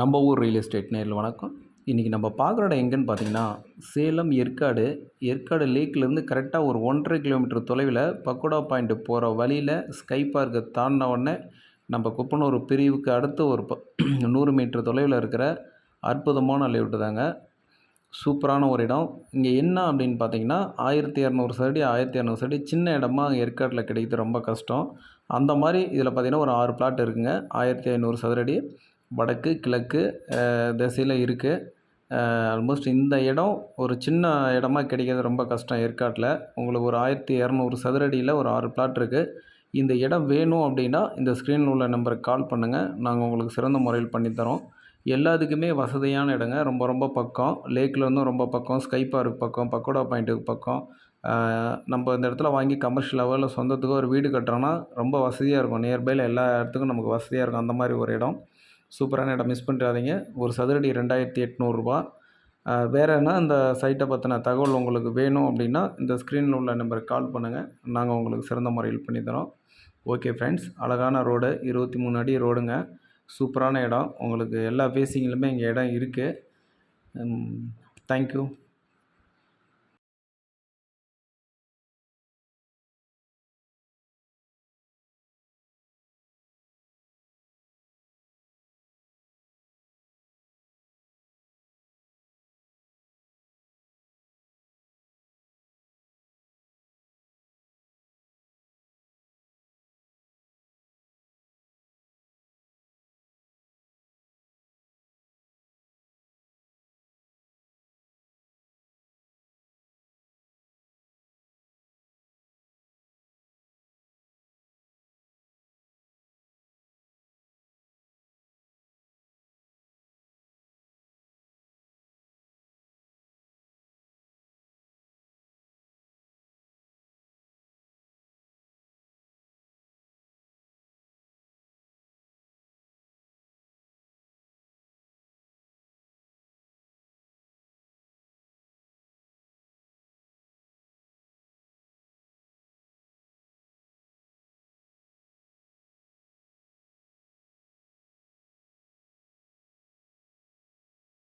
நம்ம ஊர் real estate நேரில் வணக்கம். இன்றைக்கி நம்ம பார்க்குற இடம் எங்கேன்னு பார்த்தீங்கன்னா சேலம் ஏற்காடு. ஏற்காடு லேக்லேருந்து கரெக்டாக ஒரு ஒன்றரை கிலோமீட்டர் தொலைவில் பக்கோடா பாயிண்ட் போகிற வழியில் ஸ்கை பார்க்கை தாண்டின உடனே நம்ம குப்பனூர் பிரிவுக்கு அடுத்து ஒரு ப நூறு மீட்டர் தொலைவில் இருக்கிற அற்புதமான லேவுட்டு தாங்க. சூப்பரான ஒரு இடம். இங்கே என்ன அப்படின்னு பார்த்தீங்கன்னா ஆயிரத்தி இரநூறு சதுரடி ஆயிரத்தி இரநூறு சடி சின்ன இடமா ஏற்காட்டில் கிடைக்கிறது ரொம்ப கஷ்டம். அந்த மாதிரி இதில் பார்த்தீங்கன்னா ஒரு ஆறு பிளாட் இருக்குங்க. ஆயிரத்தி ஐநூறு சதுரடி. வடக்கு கிழக்கு திசையில் இருக்குது ஆல்மோஸ்ட் இந்த இடம் ஒரு சின்ன இடமா கிடைக்கிறது ரொம்ப கஷ்டம் ஏற்காட்டில். உங்களுக்கு ஒரு ஆயிரத்தி இரநூறு சதுரடியில் ஒரு ஆறு பிளாட் இருக்குது இந்த இடம் வேணும் அப்படின்னா இந்த ஸ்க்ரீனில் உள்ள நம்பருக்கு கால் பண்ணுங்கள் நாங்கள் உங்களுக்கு சிறந்த முறையில் பண்ணித்தரோம் எல்லாத்துக்குமே வசதியான இடங்க. ரொம்ப ரொம்ப பக்கம். லேக்கில் இருந்தும் ரொம்ப பக்கம். ஸ்கை பார்க் பக்கம். பக்கோடா பாயிண்ட்டுக்கு பக்கம். நம்ம இந்த இடத்துல வாங்கி கமர்ஷியல் லெவலில் சொந்தத்துக்கு ஒரு வீடு கட்டுறோன்னா ரொம்ப வசதியாக இருக்கும். நியர்பையில் எல்லா இடத்துக்கும் நமக்கு வசதியாக இருக்கும். அந்த மாதிரி ஒரு இடம். சூப்பரான இடம் மிஸ் பண்ணிடாதீங்க. ஒரு சதுரடி ரெண்டாயிரத்தி எட்நூறுரூபா வேறு என்ன இந்த சைட்டை பற்றின தகவல் உங்களுக்கு வேணும் அப்படின்னா இந்த ஸ்க்ரீனில் உள்ள நம்பருக்கு கால் பண்ணுங்கள் நாங்கள் உங்களுக்கு சிறந்த முறையில் பண்ணித்தரோம். ஓகே ஃப்ரெண்ட்ஸ் அழகான ரோடு இருபத்தி மூணு அடி ரோடுங்க சூப்பரான இடம். உங்களுக்கு எல்லா ஃபேஸிங்கிலுமே இங்கே இடம் இருக்குது தேங்க்யூ